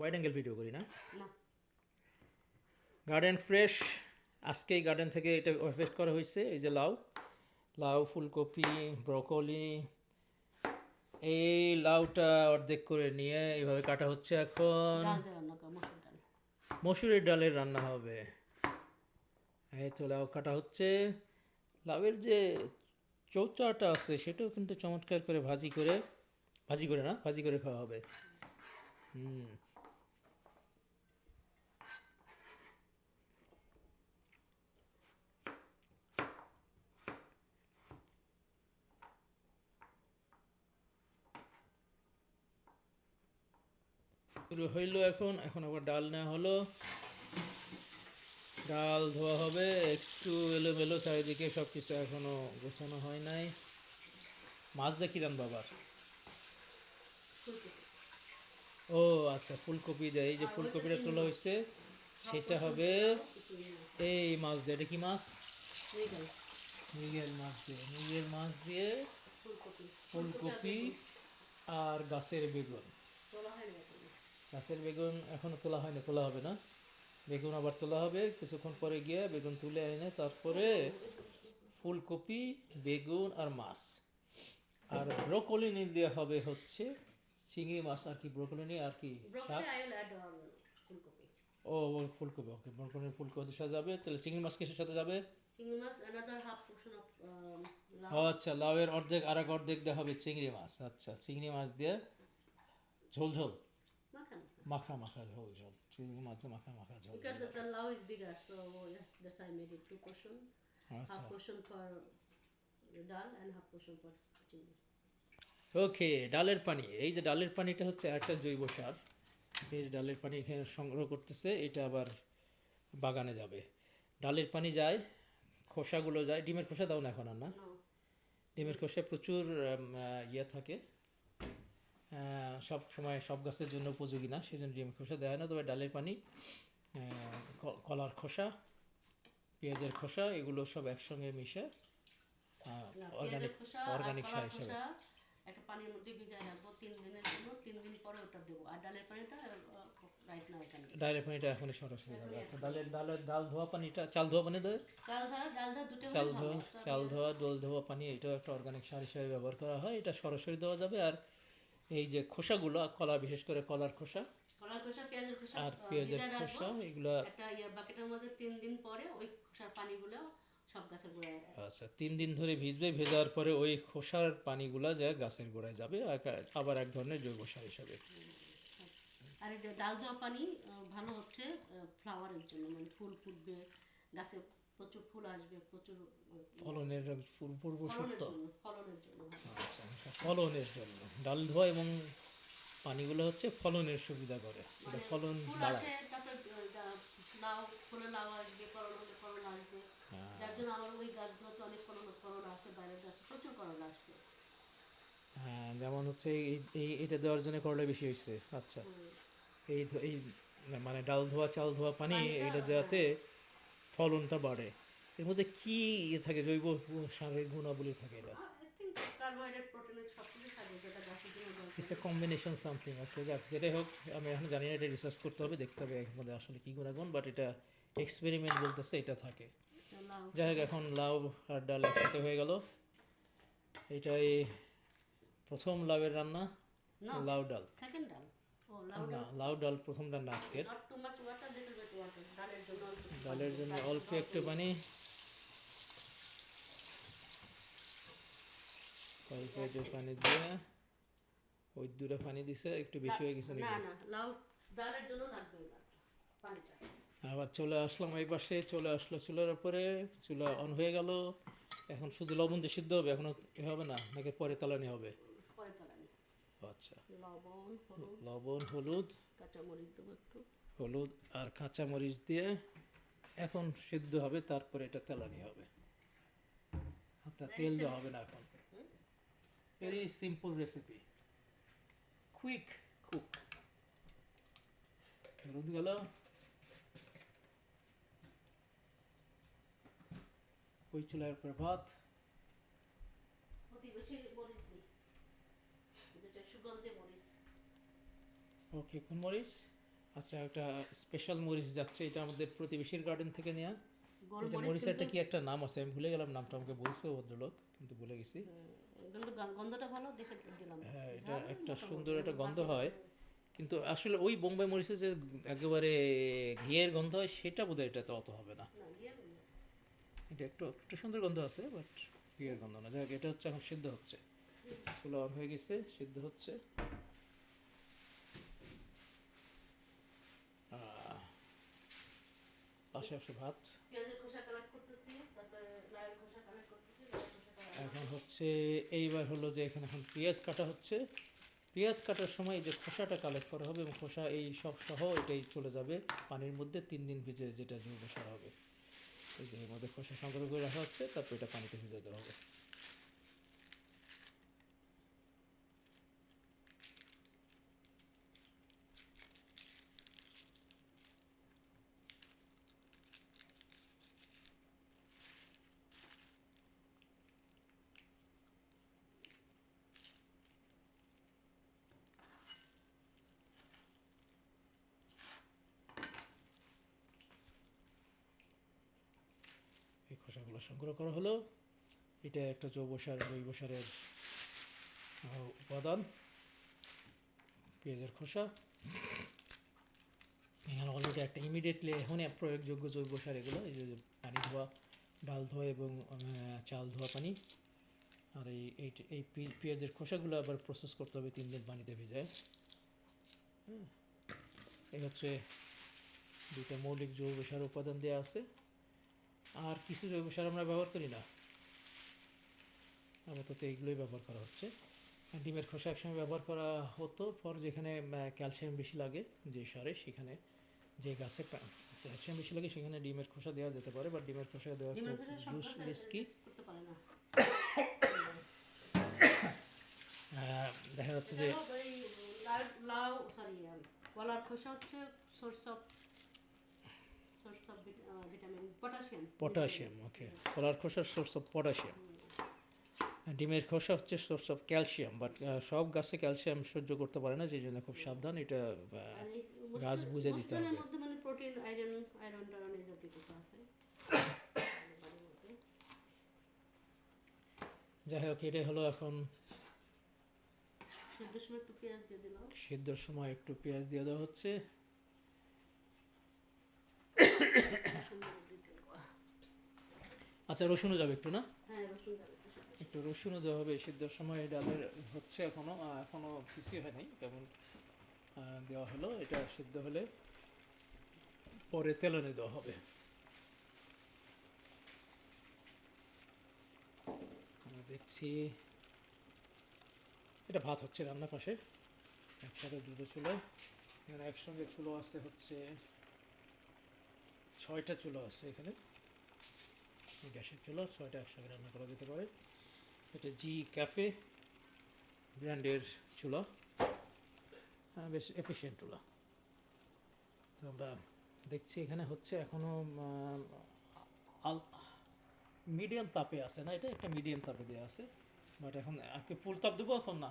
Wide angle video করি না? Garden fresh আজকেই গার্ডেন থেকে এটা হারভেস্ট করা হয়েছে এই যে লাউ। লাউ ফুলকপি ব্রকলি এই লাউটা অর্ধেক করে নিয়ে এইভাবে কাটা হচ্ছে এখন। মসুরের ডালের রান্না হবে। এই তো লাউ কাটা হচ্ছে। লাউয়ের যে চৌচাটা আছে সেটাও কিন্তু চমৎকার করে ভাজি করে ভাজি করে না ভাজি করে খাওয়া হবে। হুম। হইল এখন এখন আবার ডাল নেওয়া হলো। ডাল ধোয়া হবে, একটু এলোমেলো চারিদিকে সব কিছু এখনও গোছানো হয় নাই। মাছ দেখি রান বাবার। ও আচ্ছা ফুলকপি দেয়। এই যে ফুলকপিটা তোলা হয়েছে সেটা হবে এই মাছ দিয়ে। এটা কি মাছ? মৃগেল মাছ দিয়ে। মৃগেল মাছ দিয়ে ফুলকপি আর গাছের বেগুন। গাছের বেগুন এখনও তোলা হয়নি তোলা হবে না। বেগুন আবার তোলা হবে কিছুক্ষণ পরে গিয়ে বেগুন তুলে এনে তারপরে ফুলকপি বেগুন আর মাছ। আর ব্রোকলিনি দেওয়া হবে হচ্ছে চিংড়ি মাছ আর কি ব্রোকলিনি আর কি শাক? ও ফুলকপি ওকে ব্রোকলিনি ফুলকপি সাথে যাবে তাহলে চিংড়ি মাছ কিসের সাথে যাবে? um, আচ্ছা লাউয়ের অর্ধেক আর এক অর্ধেক দেওয়া হবে চিংড়ি মাছ। আচ্ছা চিংড়ি মাছ দিয়ে ঝোল ঝোল। মাখা মাখা ঝোল ঝোল চিংড়ি মাছ দিয়ে মাখা মাখা ঝোল because the, লাউ is bigger so that's I made it two portion half portion for dal and half portion for চিংড়ি ওকে ডালের পানি এই যে ডালের পানিটা হচ্ছে একটা জৈব সার। এই যে ডালের পানি এখানে সংগ্রহ করতেছে এটা আবার বাগানে যাবে। ডালের পানি যায় খোসাগুলো যায়। ডিমের খোসা দাও না এখন আর না? ডিমের খোসায় প্রচুর ইয়ে থাকে। সব সময় সব গাছের জন্য উপযোগী না সেই জন্য ডিমের খোসা দেওয়া হয় না। তবে ডালের পানি কলার খোসা পেঁয়াজের খোসা এগুলো সব একসঙ্গে মিশে অর্গানিক অর্গানিক সার হিসাবে। একটা পানির মধ্যে ভিজায় রাখব তিন দিনের জন্য তিন দিন পরে ওটা দেবো। আর ডালের পানিটা রাইট না এখানে। ডালের পানিটা এখনই সরাসরি যাবে আচ্ছা ডালের ডালের ডাল ধোয়া পানিটা চাল ধোয়া পানি দেয়? চাল ধোয়া ডাল ধোয়া দুটো চাল ধোয়া চাল ধোয়া। দোল ধোয়া পানি এটাও একটা অর্গানিক সার হিসেবে ব্যবহার করা হয়। এটা সরাসরি দেওয়া যাবে আর এই যে খোসাগুলো কলা বিশেষ করে কলার খোসা। কলার খোসা পেঁয়াজের খোসা আর পেঁয়াজের খোসা এগুলা একটা ইয়ার বাকেটের মধ্যে তিন দিন পরে ওই খোসার পানিগুলো সব গাছের গোড়ায় আচ্ছা তিন দিন ধরে ভিজবে ভেজার পরে ওই খোসার পানিগুলা যায় গাছের গোড়ায় যাবে আবার এক ধরনের জৈব সার হিসাবে। আর এই যে ডাল দেওয়া পানি ভালো হচ্ছে ফ্লাওয়ারের জন্য মানে ফুল ফুটবে গাছে প্রচুর ফুল আসবে প্রচুর ফলনের পূর্ব সত্য? ফলনের জন্য। আচ্ছা আচ্ছা, ফলনের জন্য। ডাল ধোয়া এবং পানিগুলো হচ্ছে ফলনের সুবিধা করে। এটা মানে ফলন বাড়ায়। লাউ ফুলে লাউ আসবে করলা হলে করলা আসবে। হ্যাঁ। যার জন্য আমার ওই গাছগুলোতে অনেক করলা করলা আসে বাইরের গাছে প্রচুর করলা আসবে। হ্যাঁ যেমন হচ্ছে এই এটা দেওয়ার জন্য করলে বেশি হয়েছে। আচ্ছা। এই এই মানে ডাল ধোয়া চাল ধোয়া পানি এটা দেওয়াতে ফলনটা বাড়ে। এর মধ্যে কি ইয়ে থাকে? জৈব সারের গুণাবলী থাকে এটা? It's a combination something okay যাক যেটাই হোক আমি এখন জানি না এটা রিসার্চ করতে হবে দেখতে হবে এর মধ্যে আসলে কী গুণাগুণ বাট এটা এক্সপেরিমেন্ট বলতেছে এটা থাকে। যাই হোক এখন লাউ আর ডাল একসাথে হয়ে গেল। এটাই প্রথম লাউয়ের রান্না লাউ ডাল। সেকেন্ড ডাল। লাউ ডাল প্রথম রান্না আজকের। ডালের জন্য অল্প একটু পানি। অল্প একটু পানি। দিয়ে ওই দূরে পানি দিছে একটু বেশি হয়ে গেছে আবার চলে আসলাম এই পাশে চলে আসলো চুলার উপরে চুলা অন হয়ে গেল। এখন শুধু লবণ দিয়ে সিদ্ধ হবে এখনও হবে না নাকি পরে তালানি হবে? আচ্ছা। লবণ হলুদ। লবণ হলুদ। কাঁচামরিচ দেবো একটু। হলুদ আর কাঁচা মরিচ দিয়ে এখন সিদ্ধ হবে তারপরে এটা তেলানি হবে। আপনার তেল দেওয়া হবে না এখন। Very simple recipe quick cook হলুদ গেল। ওই চুলার উপরে ভাত অতি বেশি মরিচ দিই যেটা সুগন্ধি মরিচ ওকে কোন মরিচ আচ্ছা একটা স্পেশাল মরিচ যাচ্ছে এটা আমাদের প্রতিবেশীর গার্ডেন থেকে নেওয়া এটা মরিচের একটা কি একটা নাম আছে? আমি ভুলে গেলাম নামটা আমাকে বলছে ভদ্রলোক কিন্তু ভুলে গেছি। গন্ধটা ভালো দেখে দিলাম। হ্যাঁ এটা একটা সুন্দর একটা গন্ধ হয়। কিন্তু আসলে ওই বোম্বাই মরিচের যে একেবারে ঘিয়ের গন্ধ হয় সেটা বোধহয় এটা তো অত হবে না। এটা একটু একটু সুন্দর গন্ধ আছে বাট ঘিয়ের গন্ধ না। যাক এটা হচ্ছে এখন সিদ্ধ হচ্ছে। চুলা অন হয়ে গেছে সিদ্ধ হচ্ছে। আহ, পাশে আসে ভাত। এখন হচ্ছে এইবার হলো যে এখানে এখন পেঁয়াজ কাটা হচ্ছে। পেঁয়াজ কাটার সময় যে খোসাটা কালেক্ট করা হবে এবং খোসা এই সব সহ এটাই চলে যাবে। পানির মধ্যে তিন দিন ভিজে যেটা জৈব সার হবে। এই যে এর মধ্যে খোসা সংগ্রহ করে রাখা হচ্ছে তারপর এটা পানিতে ভিজে দেওয়া হবে। এই সংগ্রহ করা হলো। এটা একটা জৈব সার, জৈব সারের উপাদান। পেঁয়াজের খোসা। এখানে অলরেডি একটা ইমিডিয়েটলি এখনই প্রয়োগযোগ্য জৈব সার এগুলো। এই যে পানি ধোয়া, ডাল ধোয়া এবং চাল ধোয়া পানি। আর এই এই পেঁয়াজের খোসাগুলো আবার প্রসেস করতে হবে, তিন দিন পানিতে ভেজায়। হ্যাঁ। এই হচ্ছে দুটো মৌলিক জৈব সার উপাদান দেওয়া আছে। আর কিছু জৈব সার আমরা ব্যবহার করি না। আপাতত এইগুলোই ব্যবহার করা হচ্ছে। ডিমের খোসা একসময় ব্যবহার করা হতো পর যেখানে ক্যালসিয়াম বেশি লাগে যে সারে সেখানে যে গাছে ক্যালসিয়াম বেশি লাগে সেখানে ডিমের খোসা দেওয়া যেতে পারে বা ডিমের খোসা দেওয়া পারে না। দেখা যাচ্ছে যে লাউ লাউ সরি কলার খোসা হচ্ছে সোর্স অফ পটাশিয়াম ওকে কলার খোসার সোর্স অফ পটাশিয়াম ডিমের খোসা হচ্ছে সোর্স অফ ক্যালসিয়াম বাট সব গাছে ক্যালসিয়াম সহ্য করতে পারে না সেই জন্য খুব সাবধান এটা গাছ বুঝে দিতে হবে। মানে প্রোটিন আয়রন আয়রন টায়রন এই জাতীয় কিছু আছে। যাই হোক এটাই হলো এখন। সিদ্ধর সময় একটু পেঁয়াজ দিয়ে দিলাম। সিদ্ধর সময় একটু পেঁয়াজ দিয়ে দেওয়া হচ্ছে। সুন্দর দিতে আচ্ছা রসুনও যাবে একটু না? হ্যাঁ রসুন যাবে একটু রসুনও দেওয়া হবে সিদ্ধর সময় ডালের হচ্ছে এখনও আহ, এখনও কিছুই হয় নাই কেমন দেওয়া হলো এটা সিদ্ধ হলে পরে তেলনে দেওয়া হবে। দেখছি এটা ভাত হচ্ছে রান্নার পাশে একসাথে দুটো চুলো এখানে একসঙ্গে চুলো আছে হচ্ছে ছয়টা চুলো আছে এখানে। গ্যাসের চুলো ছয়টা একসঙ্গে রান্না করা যেতে পারে। এটা জি ক্যাফে ব্র্যান্ডের চুলা। বেশ এফিসিয়েন্ট চুলা। তো আমরা দেখছি এখানে হচ্ছে এখনও আল মিডিয়াম তাপে আছে না এটা? একটা মিডিয়াম তাপে দেওয়া আছে। বাট এখন আজকে ফুল তাপ দেবো এখন? না।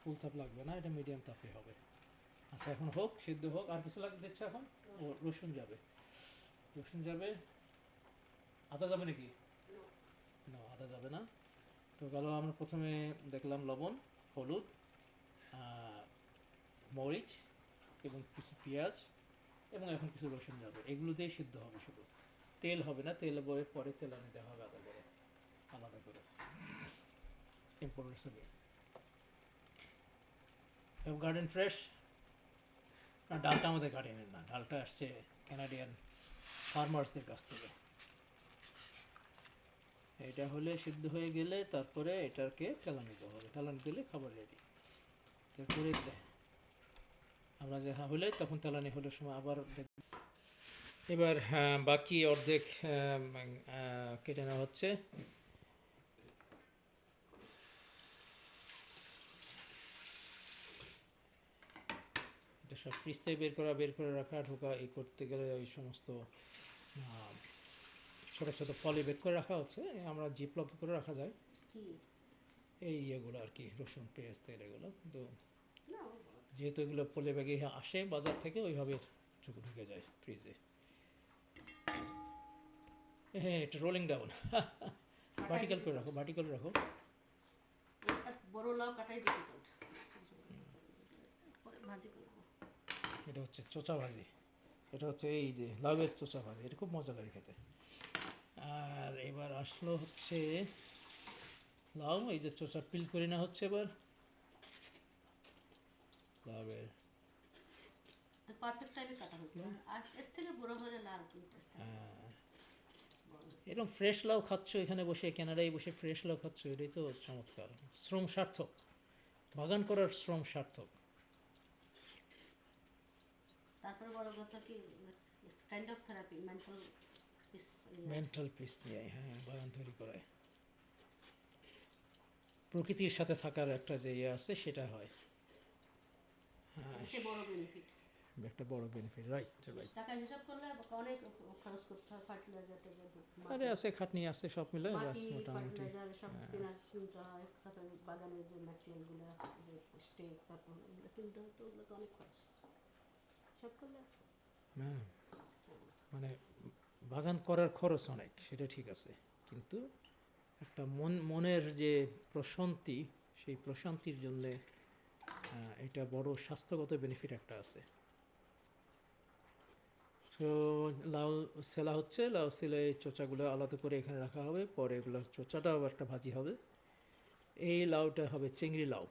ফুল তাপ লাগবে না এটা মিডিয়াম তাপে হবে। আচ্ছা এখন হোক, সিদ্ধ হোক, আর কিছু লাগবে দিচ্ছে এখন? ও, রসুন যাবে। রসুন যাবে। আদা যাবে নাকি? না, আদা যাবে না। তো গেল, আমরা প্রথমে দেখলাম লবণ, হলুদ মরিচ এবং কিছু পেঁয়াজ এবং এখন কিছু রসুন যাবে। এগুলো দিয়ে সিদ্ধ হবে শুধু। তেল হবে না, তেল বয়ে পরে তেল আনি, দেওয়া হবে আলাদা করে। আলাদা করে। সিম্পল রেসিপি গার্ডেন ফ্রেশ না, ডালটা আমাদের গার্ডেনের না। ডালটা আসছে ক্যানাডিয়ান ফার্মার্সদের কাছ থেকে। এটা হলে সিদ্ধ হয়ে গেলে তারপরে এটাকে তেলানি দেওয়া হবে। তেলানি দিলে খাবার রেডি তারপরে আমরা যে হলে তখন তেলানি হলে সময় আবার এবার বাকি অর্ধেক কেটে নেওয়া হচ্ছে। সব ফ্রিজ থেকে বের করা বের করে রাখা ঢোকা এই করতে গেলে ওই সমস্ত ছোট ছোট ফলে বের করে রাখা হচ্ছে। আমরা জিপ লক করে রাখা যায়। এই ইয়েগুলো আর কি রসুন পেঁয়াজ তেল এগুলো। কিন্তু যেহেতু এগুলো পোলে ব্যাগে আসে বাজার থেকে ওইভাবে ঢুকে ঢুকে যায় ফ্রিজে। হ্যাঁ এটা রোলিং ডাউন ভার্টিক্যাল করে রাখো ভার্টিক্যাল রাখো। বড় লাউ কাটাই ভাজি এটা হচ্ছে চোচা ভাজি। এটা হচ্ছে এই যে লাউয়ের চোচা ভাজি এটা খুব মজা লাগে খেতে। আর এবার আসলো হচ্ছে লাউ এই যে চোচা পিল করে না হচ্ছে এবার। লাউয়ের। আহ, এরকম ফ্রেশ লাউ খাচ্ছ এখানে বসে কানাডায় বসে ফ্রেশ লাউ খাচ্ছ এটাই তো চমৎকার। শ্রম সার্থক। বাগান করার শ্রম সার্থক। তারপরে বড় কথা কি kind of therapy mental mental peace নিয়ে হ্যাঁ বাগান তৈরি করায় প্রকৃতির সাথে থাকার একটা যে ইয়ে আছে সেটা হয়। হ্যাঁ। বড় বেনিফিট একটা বড় বেনিফিট রাইট রাইট টাকা হিসাব করলে অনেক খরচ করতে হয় ফার্টিলাইজার আরে আছে খাটনি আছে সব মিলে বাস মোটামুটি। সব কিনতে হয় তারপরে বাগানের যে ম্যাটেরিয়ালগুলো স্টেক তারপর কিনতে হয় তো ওগুলো তো অনেক খরচ। হ্যাঁ মানে বাগান করার খরচ অনেক সেটা ঠিক আছে। কিন্তু একটা মন মনের যে প্রশান্তি সেই প্রশান্তির জন্যে এটা বড় স্বাস্থ্যগত বেনিফিট একটা আছে। তো লাউ সেলা হচ্ছে লাউ সেলে এই চোচাগুলো আলাদা করে এখানে রাখা হবে পরে এগুলো চোচাটাও একটা ভাজি হবে। এই লাউটা হবে চিংড়ি লাউ।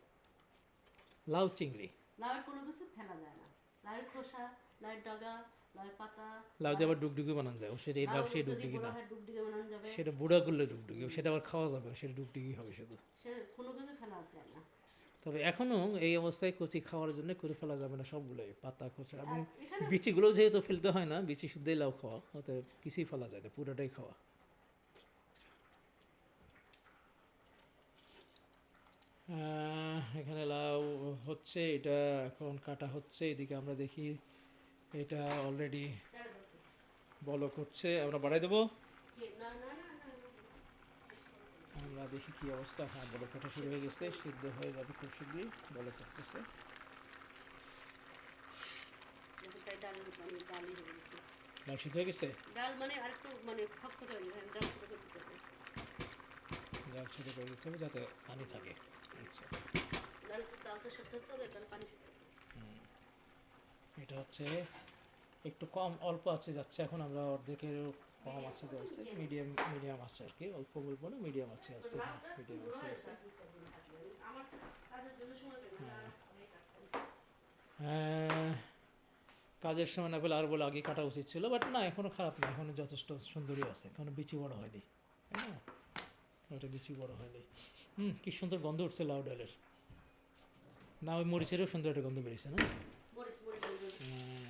লাউ চিংড়ি। লাউয়ের কোনো লাউয়ের খোসা লাউয়ের ডগা লাউয়ের পাতা লাউ দিয়ে আবার ডুগডুগি বানানো যায় সেটা এই লাউ সেই ডুগডুগি না। ডুগডুগে বানানো যাবে। সেটা বুড়া করলে ডুগডুগি সেটা আবার খাওয়া যাবে না সেটা ডুগডুগি হবে শুধু। কোনো কিছু ফেলা যায় না। তবে এখনও এই অবস্থায় কচি খাওয়ার জন্য করে ফেলা যাবে না সবগুলোই পাতা খোসা এবং বিচিগুলো যেহেতু ফেলতে হয় না বিচি শুদ্ধই লাউ খাওয়া অতএব কিছুই ফেলা যায় না পুরোটাই খাওয়া। এখানে লাউ হচ্ছে, এটা এখন কাটা হচ্ছে, এদিকে আমরা দেখি এটা অলরেডি বলো করছে। আমরা বাড়াই দেবো। আমরা দেখি কি অবস্থা। হ্যাঁ বড় কাটা শুরু হয়ে গেছে, সিদ্ধ হয়ে যাবে খুব শীঘ্রই বড় করতেছে। হয়ে গেছে? করে যাতে পানি থাকে। আচ্ছা। এটা হচ্ছে একটু কম অল্প আছে যাচ্ছে এখন আমরা অর্ধেকের কম আছে আছে মিডিয়াম মিডিয়াম আছে আর কি অল্প বলব না মিডিয়াম আছে আছে হ্যাঁ মিডিয়াম আছে আছে। কাজের সময় না হ্যাঁ, কাজের সময় না পেলে আর বলে আগে কাটা উচিত ছিল বাট না এখনও খারাপ না এখনও যথেষ্ট সুন্দরী আছে এখনও বিচি বড় হয়নি তাই না? ওটা বিচি বড় হয়নি হুম কি সুন্দর গন্ধ উঠছে লাউ ডালের। না ওই মরিচেরও সুন্দর একটা গন্ধ বেরিয়েছে না। হ্যাঁ,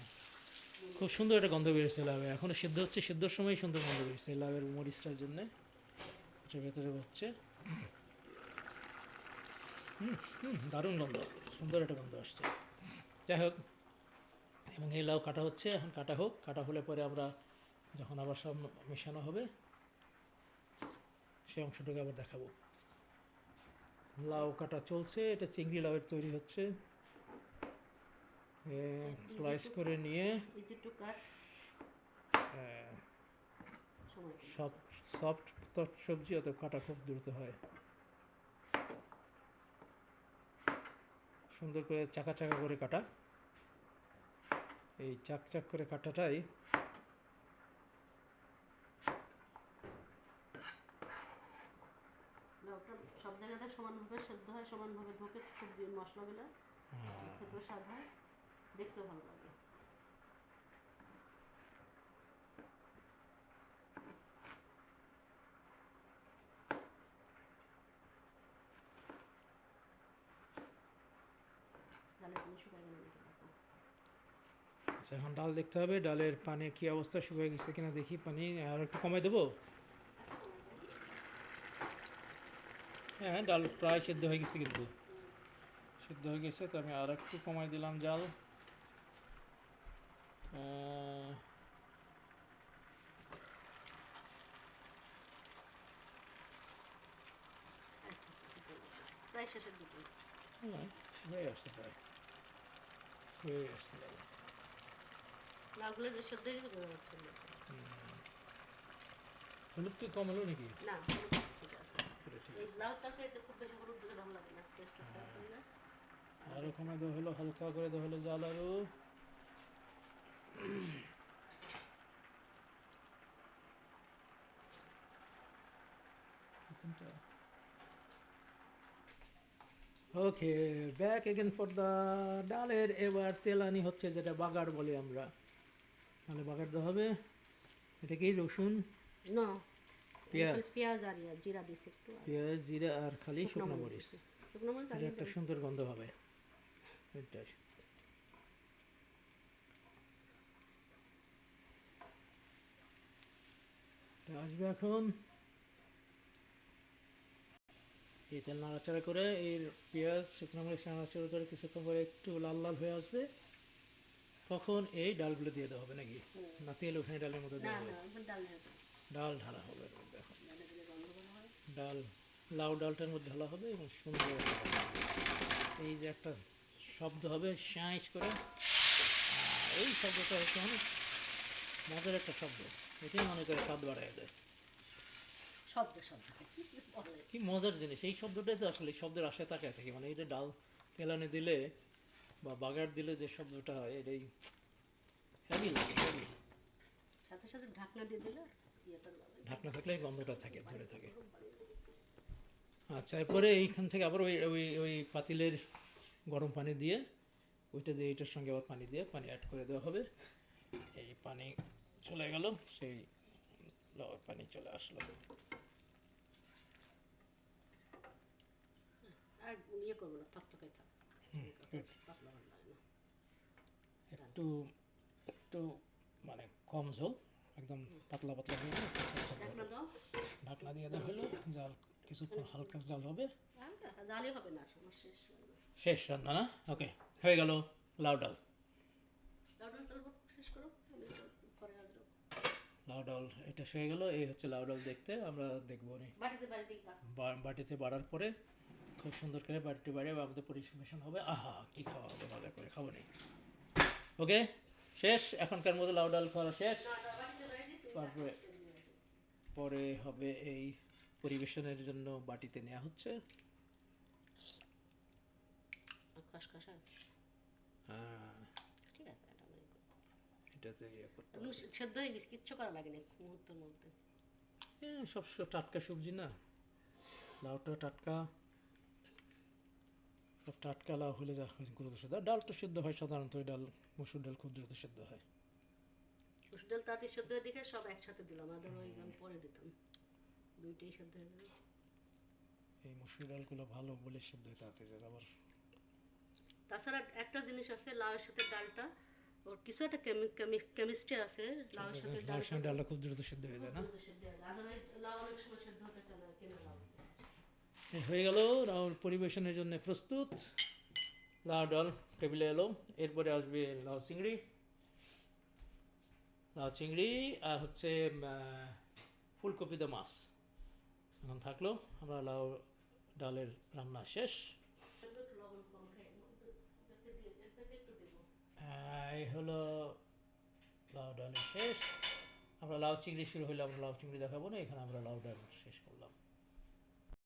খুব সুন্দর একটা গন্ধ বেরিয়েছে লাভে এখনও সিদ্ধ হচ্ছে সিদ্ধর সময় সুন্দর গন্ধ বেরিয়েছে লাভের মরিচটার জন্য। এটার ভেতরে হচ্ছে। হুম হুম দারুণ গন্ধ। সুন্দর একটা গন্ধ আসছে। যাই হোক এবং এই লাউ কাটা হচ্ছে এখন কাটা হোক। কাটা হলে পরে আমরা যখন আবার সব মেশানো হবে সেই অংশটাকে আবার দেখাবো। লাউ কাটা চলছে এটা চিংড়ি লাউয়ের তৈরি হচ্ছে। স্লাইস করে নিয়ে সব সফট সবজি অত কাটা খুব দ্রুত হয়। সুন্দর করে চাকা চাকা করে কাটা। এই চাক চাক করে কাটাটাই লাউটা সব জায়গাতে হয় সমানভাবে ঢোকে সবজি মশলাগুলো খেতেও স্বাদ হয় দেখতেও ভালো লাগে। আচ্ছা এখন ডাল দেখতে হবে ডালের পানির কি অবস্থা? শুকিয়ে গেছে কিনা দেখি পানি। আর একটু কমাই দেবো? হ্যাঁ ডাল প্রায় সেদ্ধ হয়ে গেছে কিন্তু। সেদ্ধ হয়ে গেছে তো আমি আর একটু কমাই দিলাম জাল। হ্যাঁ, হয়ে আসছে প্রায়। হয়ে আসছে। যে সেদ্ধ হয়ে গেছে। হলুদ কি কম হলো নাকি? না এই লাউ তরকারিতে খুব বেশি হলুদ দিলে ভালো লাগে না টেস্ট খারাপ হয়ে। কমে দেওয়া হলো হালকা করে দেওয়া হলো জাল আরও। Okay back again for the ডালের এবার তেলানি হচ্ছে যেটা বাগার বলি আমরা। তাহলে বাগার দেওয়া হবে। এটা কি রসুন? না। পেঁয়াজ। পেঁয়াজ আর জিরা দিছি একটু আর। পেঁয়াজ জিরা আর খালি শুকনো মরিচ শুকনো মরিচ এটা একটা সুন্দর গন্ধ হবে। এটাই। আসবে এখন। এই তেল নাড়াচাড়া করে এর পেঁয়াজ শুকনো মরিচ নাড়াচাড়া করে কিছুক্ষণ পরে একটু লাল লাল হয়ে আসবে। তখন এই ডালগুলো দিয়ে দেওয়া হবে নাকি? না তেল ওখানে ডালের মধ্যে দেওয়া হবে। ডাল ঢালা হবে। ডালে লাউ ডালটার মধ্যে ঢালা হবে এবং সুন্দর এই যে একটা শব্দ হবে শাঁস করে। এই শব্দটা হচ্ছে অনেক মজার একটা শব্দ। এটাই মনে করে স্বাদ বাড়ায় দেয়। শব্দ শব্দ। কি মজার জিনিস। এই শব্দটাই তো আসলে শব্দের আশায় তাকায় থাকি। মানে এটা ডাল তেলানি দিলে বা বাগার দিলে যে শব্দটা হয় এটাই হেভি লাগে হেভি সাথে সাথে ঢাকনা দিয়ে দিলে। ঢাকনা থাকলে গন্ধটা থাকে ধরে থাকে। আচ্ছা এরপরে এইখান থেকে আবার ওই ওই ওই পাতিলের গরম পানি দিয়ে ওইটা দিয়ে এইটার সঙ্গে আবার পানি দিয়ে পানি অ্যাড করে দেওয়া হবে। এই পানি চলে গেল সেই লাউয়ের পানি চলে আসলো। ইয়ে একটু একটু মানে কম ঝোল। একদম পাতলা পাতলা হয়ে গেলে ঢাকনা দিয়ে দেওয়া হলো জাল কিছুক্ষণ হালকা জাল হবে। শেষ রান্না। না? ওকে হয়ে গেল লাউ ডাল। লাউ ডাল এটা হয়ে গেল এই হচ্ছে লাউ ডাল দেখতে আমরা দেখব বাটিতে বাড়ার পরে খুব সুন্দর করে বাড়িতে বাড়িয়ে আমাদের পরিবেশন হবে। আহা কি খাওয়া হবে ভালো করে খাব নেই ওকে শেষ এখনকার মতো লাউ ডাল খাওয়া শেষ। তারপরে পরে হবে এই পরিবেশনের জন্য বাটিতে নেওয়া হচ্ছে। ঠিক আছে। এটাতে ইয়ে করতে সেদ্ধ হয়ে গেছে কিচ্ছু করা লাগেনি মুহূর্তের মধ্যে। হ্যাঁ সব টাটকা সবজি না। লাউটা টাটকা। সব টাটকা লাউ হলে যা হয় দ্রুত সেদ্ধ। হয়। ডালটা সেদ্ধ হয় সাধারণত ওই ডাল মসুর ডাল খুব দ্রুত সেদ্ধ হয়। মসুর ডাল তাড়াতাড়ি সেদ্ধ হয়ে দেখে সব একসাথে দিলাম আদারওয়াইজ আমি পরে দিতাম। দুইটাই সেদ্ধ হয়ে যাবে এই মসুর ডালগুলো ভালো বলে সেদ্ধ হয় তাড়াতাড়ি। আবার তাছাড়া একটা জিনিস আছে লাউয়ের সাথে ডালটা ওর কিছু একটা কেমিস্ট্রি আছে লাউয়ের সাথে লাউয়ের সঙ্গে ডালটা খুব দ্রুত সেদ্ধ হয়ে যায় না? আদারওয়াইজ লাউ অনেক সময় সেদ্ধ হতে চায় না কেনা লাউ? হয়ে গেল লাউর পরিবেশনের জন্য প্রস্তুত। লাউ ডাল টেবিলে এলো এরপরে আসবে লাউ চিংড়ি। চিংড়ি আর হচ্ছে ফুলকপি দা মাছ। এখন থাকল, আমরা লাউ ডালের রান্না শেষ। এই হলো লাউ ডালের শেষ। আমরা লাউ চিংড়ি শুরু হলে আমরা লাউ চিংড়ি দেখাবো না, এখানে আমরা লাউ ডাল শেষ করলাম।